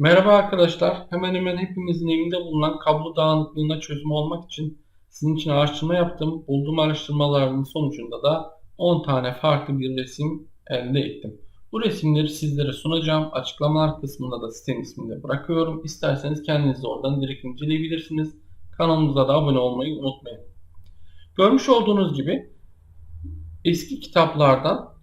Merhaba arkadaşlar. Hemen hemen hepimizin evinde bulunan kablo dağınıklığına çözüm olmak için sizin için araştırma yaptım. Bulduğum araştırmaların sonucunda da 10 tane farklı bir resim elde ettim. Bu resimleri sizlere sunacağım. Açıklamalar kısmında da sitenin ismini de bırakıyorum. İsterseniz kendiniz de oradan direkt inceleyebilirsiniz. Kanalımıza da abone olmayı unutmayın. Görmüş olduğunuz gibi eski kitaplardan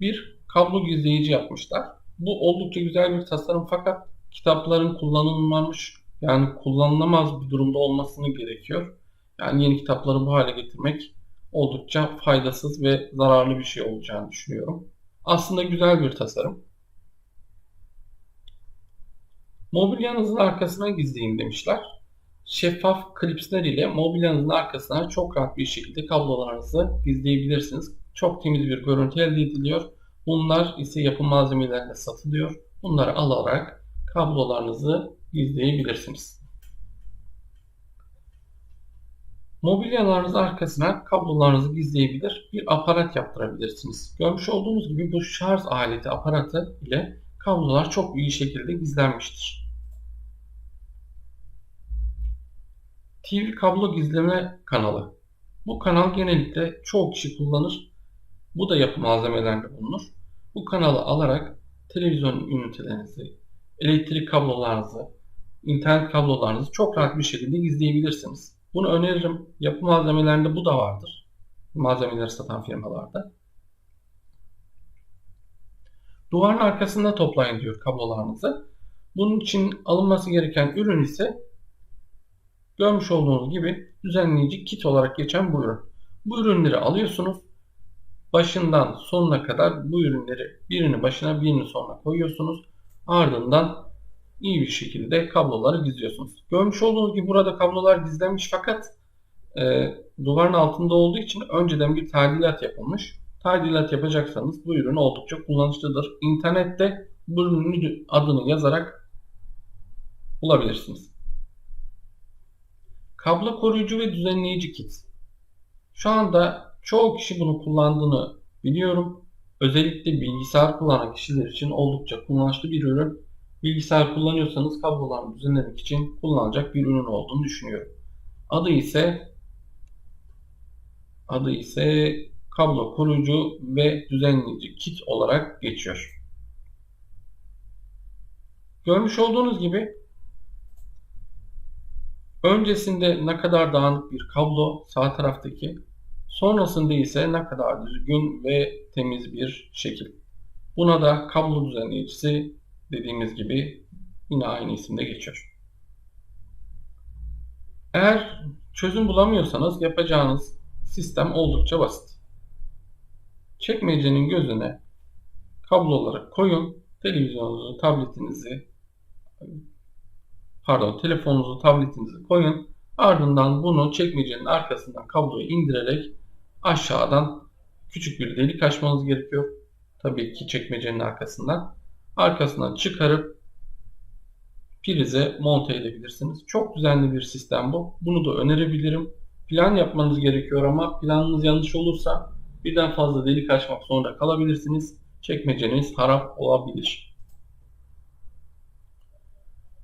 bir kablo gizleyici yapmışlar. Bu oldukça güzel bir tasarım fakat kitapların kullanılmamış yani kullanılamaz bir durumda olmasını gerekiyor. Yani yeni kitapları bu hale getirmek oldukça faydasız ve zararlı bir şey olacağını düşünüyorum. Aslında güzel bir tasarım. Mobilyanızın arkasına gizleyin demişler. Şeffaf klipsler ile mobilyanızın arkasına çok rahat bir şekilde kablolarınızı gizleyebilirsiniz. Çok temiz bir görüntü elde ediliyor. Bunlar ise yapı malzemelerinde satılıyor. Bunları alarak kablolarınızı gizleyebilirsiniz. Mobilyalarınızın arkasına kablolarınızı gizleyebilir bir aparat yaptırabilirsiniz. Görmüş olduğunuz gibi bu şarj aleti aparatı ile kablolar çok iyi şekilde gizlenmiştir. TV kablo gizleme kanalı. Bu kanal genellikle çoğu kişi kullanır. Bu da yapı malzemelerinde bulunur. Bu kanalı alarak televizyon ünitelerinizi, elektrik kablolarınızı, internet kablolarınızı çok rahat bir şekilde gizleyebilirsiniz. Bunu öneririm. Yapı malzemelerinde bu da vardır. Malzemeleri satan firmalarda. Duvarın arkasında toplayın diyor kablolarınızı. Bunun için alınması gereken ürün ise görmüş olduğunuz gibi düzenleyici kit olarak geçen bu ürün. Bu ürünleri alıyorsunuz. Başından sonuna kadar bu ürünleri birini başına birini sonuna koyuyorsunuz. Ardından iyi bir şekilde kabloları gizliyorsunuz. Görmüş olduğunuz gibi burada kablolar gizlenmiş fakat e, duvarın altında olduğu için önceden bir tadilat yapılmış. Tadilat yapacaksanız bu ürün oldukça kullanışlıdır. İnternette bu ürünün adını yazarak bulabilirsiniz. Kablo koruyucu ve düzenleyici kit. Şu anda çoğu kişi bunu kullandığını biliyorum. Özellikle bilgisayar kullanan kişiler için oldukça kullanışlı bir ürün. Bilgisayar kullanıyorsanız kablolarını düzenlemek için kullanacak bir ürün olduğunu düşünüyorum. Adı ise adı ise kablo koruyucu ve düzenleyici kit olarak geçiyor. Görmüş olduğunuz gibi öncesinde ne kadar dağınık bir kablo sağ taraftaki sonrasında ise ne kadar düzgün ve temiz bir şekil. Buna da kablo düzenleyicisi dediğimiz gibi yine aynı isimde geçiyor. Eğer çözüm bulamıyorsanız yapacağınız sistem oldukça basit. Çekmecenin gözüne kabloları koyun, televizyonunuzu, tabletinizi pardon telefonunuzu, tabletinizi koyun. Ardından bunu çekmecenin arkasından kabloyu indirerek aşağıdan küçük bir delik açmanız gerekiyor. Tabii ki çekmecenin arkasından. Arkasından çıkarıp prize monte edebilirsiniz. Çok düzenli bir sistem bu. Bunu da önerebilirim. Plan yapmanız gerekiyor ama planınız yanlış olursa birden fazla delik açmak zorunda kalabilirsiniz. Çekmeceniz harap olabilir.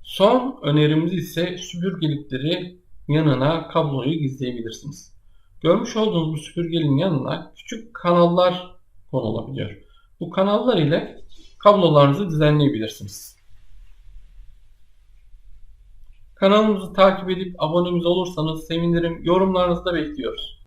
Son önerimiz ise süpürgelikleri yanına kabloyu gizleyebilirsiniz. Görmüş olduğunuz bu süpürgenin yanına küçük kanallar konulabiliyor. Bu kanallar ile kablolarınızı düzenleyebilirsiniz. Kanalımızı takip edip abonemiz olursanız sevinirim. Yorumlarınızı da bekliyoruz.